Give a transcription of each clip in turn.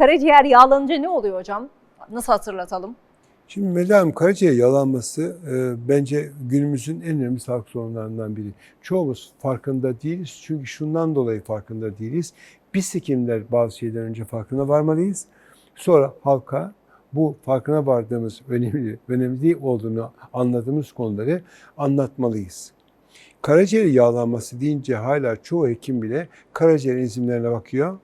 karaciğer yağlanınca ne oluyor hocam? Nasıl hatırlatalım? Şimdi Melih karaciğer yağlanması e, bence günümüzün en önemli sağlık sorunlarından biri. Çoğumuz farkında değiliz çünkü şundan dolayı farkında değiliz. Biz hekimler bazı şeyden önce farkına varmalıyız. Sonra halka bu farkına vardığımız önemli, önemli olduğunu anladığımız konuları anlatmalıyız. Karaciğer yağlanması deyince hala çoğu hekim bile karaciğer enzimlerine bakıyor.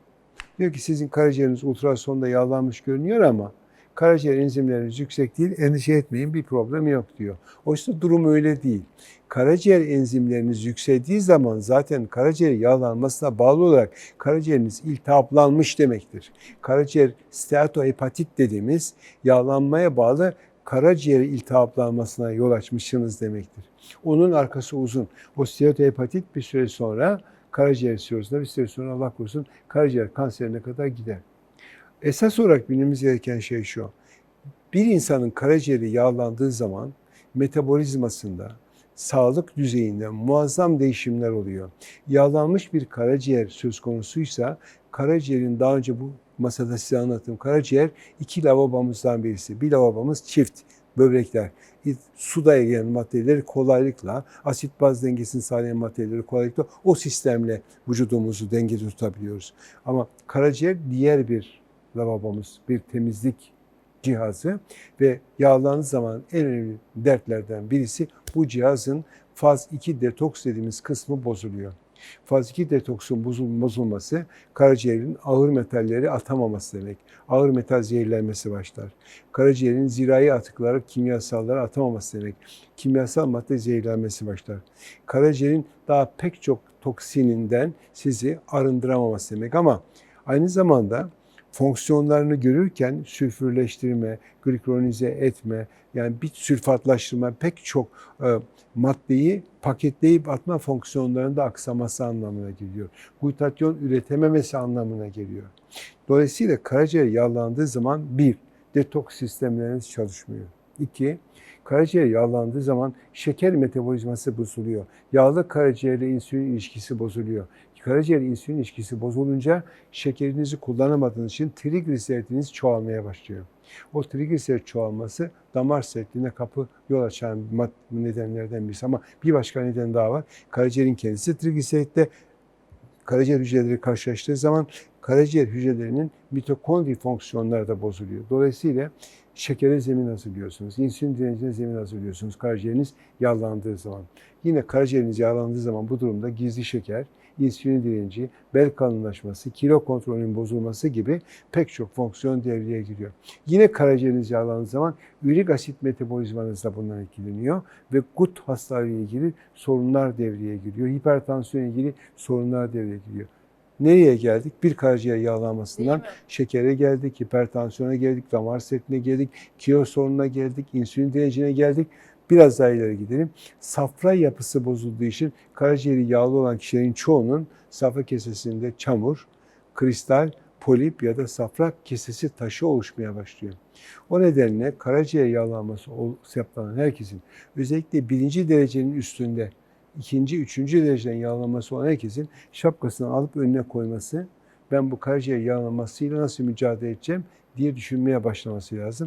Diyor ki sizin karaciğeriniz ultrasonda yağlanmış görünüyor ama karaciğer enzimleriniz yüksek değil, endişe etmeyin bir problem yok diyor. Oysa durum öyle değil. Karaciğer enzimleriniz yükseldiği zaman zaten karaciğer yağlanmasına bağlı olarak karaciğeriniz iltihaplanmış demektir. Karaciğer steatohepatit dediğimiz yağlanmaya bağlı karaciğer iltihaplanmasına yol açmışsınız demektir. Onun arkası uzun. O steatohepatit bir süre sonra karaciğer sirrozuna bir süre sonra Allah korusun karaciğer kanserine kadar gider. Esas olarak bilmemiz gereken şey şu. Bir insanın karaciğeri yağlandığı zaman metabolizmasında, sağlık düzeyinde muazzam değişimler oluyor. Yağlanmış bir karaciğer söz konusuysa karaciğerin daha önce bu masada size anlattığım karaciğer iki lavabomuzdan birisi. Bir lavabomuz çift böbrekler. Suda eriyen maddeleri kolaylıkla, asit baz dengesini sağlayan maddeleri kolaylıkla o sistemle vücudumuzu dengede tutabiliyoruz. Ama karaciğer diğer bir lavabomuz, bir temizlik cihazı ve yağlandığı zaman en önemli dertlerden birisi bu cihazın faz 2 detoks dediğimiz kısmı bozuluyor. Faz 2 detoksun bozul- bozulması karaciğerin ağır metalleri atamaması demek. Ağır metal zehirlenmesi başlar. Karaciğerin zirai atıkları, kimyasalları atamaması demek. Kimyasal madde zehirlenmesi başlar. Karaciğerin daha pek çok toksininden sizi arındıramaması demek ama aynı zamanda fonksiyonlarını görürken sülfürleştirme, glikronize etme, yani bit sülfatlaştırma pek çok e, maddeyi paketleyip atma fonksiyonlarında aksaması anlamına geliyor. Glutatyon üretememesi anlamına geliyor. Dolayısıyla karaciğer yağlandığı zaman bir, detoks sistemleriniz çalışmıyor. İki, karaciğer yağlandığı zaman şeker metabolizması bozuluyor. Yağlı karaciğerle insülin ilişkisi bozuluyor. Karaciğer insülin ilişkisi bozulunca şekerinizi kullanamadığınız için trigliseritiniz çoğalmaya başlıyor. O trigliserit çoğalması damar sertliğine kapı yol açan nedenlerden birisi. Ama bir başka neden daha var. Karaciğerin kendisi trigliseritle karaciğer hücreleri karşılaştığı zaman karaciğer hücrelerinin mitokondri fonksiyonları da bozuluyor. Dolayısıyla şekere zemin hazırlıyorsunuz. İnsülin direncine zemin hazırlıyorsunuz karaciğeriniz yağlandığı zaman. Yine karaciğeriniz yağlandığı zaman bu durumda gizli şeker, insülin direnci, bel kalınlaşması, kilo kontrolünün bozulması gibi pek çok fonksiyon devreye giriyor. Yine karaciğeriniz yağlandığı zaman ürik asit metabolizmanız da bundan etkileniyor ve gut hastalığı ilgili sorunlar devreye giriyor. Hipertansiyon ilgili sorunlar devreye giriyor. Nereye geldik? Bir karaciğer yağlanmasından şekere geldik, hipertansiyona geldik, damar sertliğine geldik, kilo sorununa geldik, insülin direncine geldik. Biraz daha ileri gidelim. Safra yapısı bozulduğu için karaciğeri yağlı olan kişilerin çoğunun safra kesesinde çamur, kristal, polip ya da safra kesesi taşı oluşmaya başlıyor. O nedenle karaciğer yağlanması yapılan herkesin özellikle birinci derecenin üstünde ikinci, üçüncü dereceden yağlanması olan herkesin şapkasını alıp önüne koyması, ben bu karaciğer yağlanmasıyla nasıl mücadele edeceğim diye düşünmeye başlaması lazım.